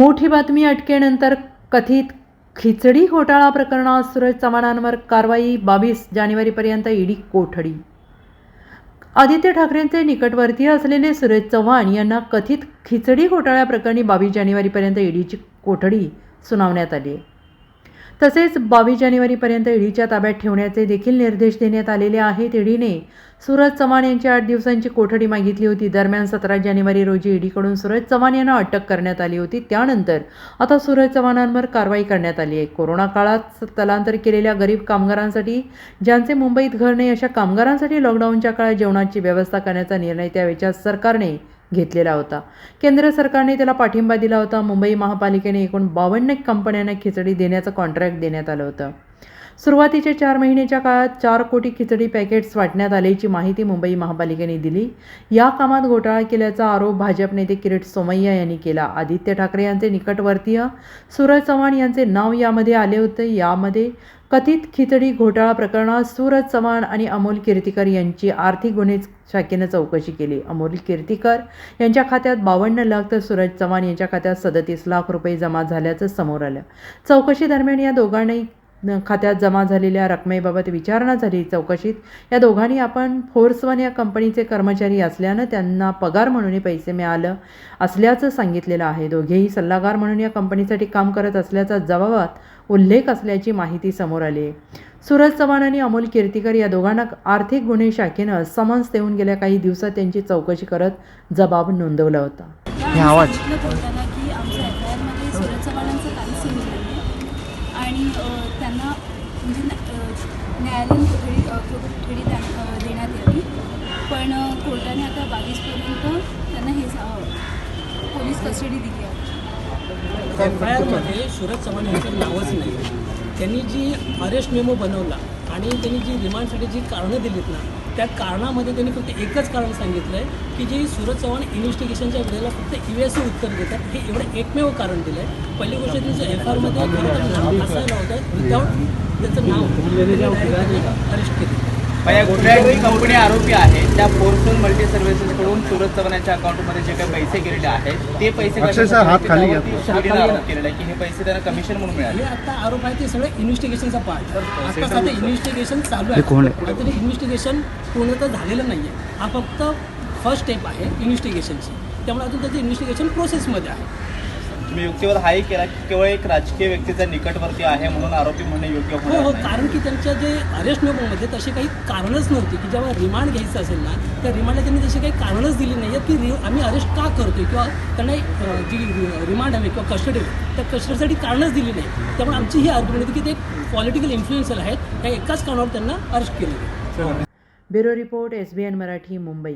मोठी बातमी अटकेनंतर कथित खिचडी घोटाळा प्रकरणात सुरज चव्हाणांवर कारवाई बावीस जानेवारीपर्यंत ईडी कोठडी. आदित्य ठाकरेंचे निकटवर्तीय असलेले सूरज चव्हाण यांना कथित खिचडी घोटाळ्याप्रकरणी बावीस जानेवारीपर्यंत ईडीची कोठडी सुनावण्यात आली आहे. तसेच बावीस जानेवारीपर्यंत ईडीच्या ताब्यात ठेवण्याचे देखील निर्देश देण्यात आलेले आहेत. ईडीने सूरज चव्हाण यांची आठ दिवसांची कोठडी मागितली होती. दरम्यान सतरा जानेवारी रोजी ईडीकडून सूरज चव्हाण यांना अटक करण्यात आली होती. त्यानंतर आता सूरज चव्हाणांवर कारवाई करण्यात आली आहे. कोरोना काळात स्थलांतर केलेल्या गरीब कामगारांसाठी ज्यांचे मुंबईत घर नाही अशा कामगारांसाठी लॉकडाऊनच्या काळात जेवणाची व्यवस्था करण्याचा निर्णय त्यावेळच्या सरकारने घेतलेला होता. केंद्र सरकारने त्याला पाठिंबा दिला होता. मुंबई महापालिकेने एकूण बावन्न कंपन्यांना खिचडी देण्याचं कॉन्ट्रॅक्ट देण्यात आलं होतं. सुरुवातीच्या चार महिन्याच्या काळात चार कोटी खिचडी पॅकेट्स वाटण्यात आल्याची माहिती मुंबई महापालिकेने दिली. या कामात घोटाळा केल्याचा आरोप भाजप नेते किरीट सोमय्या यांनी केला. आदित्य ठाकरे यांचे निकटवर्तीय सूरज चव्हाण यांचे नाव यामध्ये आले होते. यामध्ये कथित खिचडी घोटाळा प्रकरणात सूरज चव्हाण आणि अमोल कीर्तीकर यांची आर्थिक गुन्हे शाखेनं चौकशी केली. अमोल कीर्तीकर यांच्या खात्यात बावन्न लाख तर सूरज चव्हाण यांच्या खात्यात सदतीस लाख रुपये जमा झाल्याचं समोर आलं. चौकशी दरम्यान या दोघांनाही खात्यात जमा झालेल्या रकमेबाबत विचारणा झाली चौकशीत. या दोघांनी आपण फोर्सवन या कंपनीचे कर्मचारी असल्यानं त्यांना पगार म्हणून पैसे मिळालं असल्याचं सांगितलेलं आहे. दोघेही सल्लागार म्हणून या कंपनीसाठी काम करत असल्याचा जबाबात उल्लेख असल्याची माहिती समोर आली. आहे सूरज चव्हाण आणि अमोल कीर्तीकर या दोघांना आर्थिक गुन्हे शाखेनं समन्स देऊन गेल्या काही दिवसात त्यांची चौकशी करत जबाब नोंदवला होता हे आवाज. सांगितलं बोलताना की आमच्या एफ आय आरमध्ये सूरज चव्हाणांचं काही सीन नाही आहे आणि त्यांना म्हणजे न्यायालयीन कोठडी कोठडी देण्यात यावी. पण कोर्टाने आता बावीसपर्यंत त्यांना हे पोलीस कस्टडी दिली आहे. एफ आय आरमध्ये सूरज चव्हाण यांचं नावच नाही. त्यांनी जी अरेस्ट मेमो बनवला आणि त्यांनी जी रिमांडसाठी जी कारणं दिलीत ना त्या कारणामध्ये त्यांनी फक्त एकच कारण सांगितलं आहे की जे सूरज चव्हाण इन्व्हेस्टिगेशनच्या वेळेला फक्त इव्हेसिव्ह उत्तर देतात हे एवढं एकमेव कारण दिलं आहे पहिली गोष्ट त्यांचं एफ आरमध्ये नाव असायला होतं विदाऊट त्याचं नाव अरेस्ट केलं. या घोटाळ्याची कंपनी आरोपी आहे त्या फोर्सोन मल्टी सर्व्हिसेस कडून सूरज चव्हाणांच्या अकाउंटमध्ये जे काही पैसे गेलेले आहेत ते पैसे अक्षरशः हात खाली घ्या. ईडीने आरोप केलेला आहे की हे पैसे त्यांना कमिशन म्हणून मिळाले. हे आता आरोप आहे ते सगळं इन्व्हेस्टिगेशनचा पार्ट आता सध्या इन्व्हेस्टिगेशन चालू आहे. ते इन्व्हेस्टिगेशन पूर्ण तर झालेलं नाही आहे हा फक्त फर्स्ट स्टेप आहे इन्व्हेस्टिगेशनची त्यामुळे अजून त्याचं इन्व्हेस्टिगेशन प्रोसेसमध्ये आहे. तुम्ही युक्तिवाद हाही केला की केवळ एक राजकीय व्यक्तीचा निकटवर्ती आहे म्हणून आरोपी म्हणणे योग्य हो होणार हो नाही. कारण की त्यांच्या जे अरेस्ट मेमोमध्ये तसे काही कारणच नव्हती की जेव्हा रिमांड घ्यायचं असेल ना त्या रिमांडला त्यांनी तशी काही कारणच दिली नाही आहेत की रि आम्ही अरेस्ट का करतोय किंवा त्यांना जी रिमांड हवी किंवा कस्टडी त्या कस्टडीसाठी कारणच दिली नाही. त्यामुळे आमची ही आर्ग्युमेंट होती की ते पॉलिटिकल इन्फ्लुएन्सर आहेत या एकाच कारणावर त्यांना अरेस्ट केलं bureau report S B N Marathi Mumbai.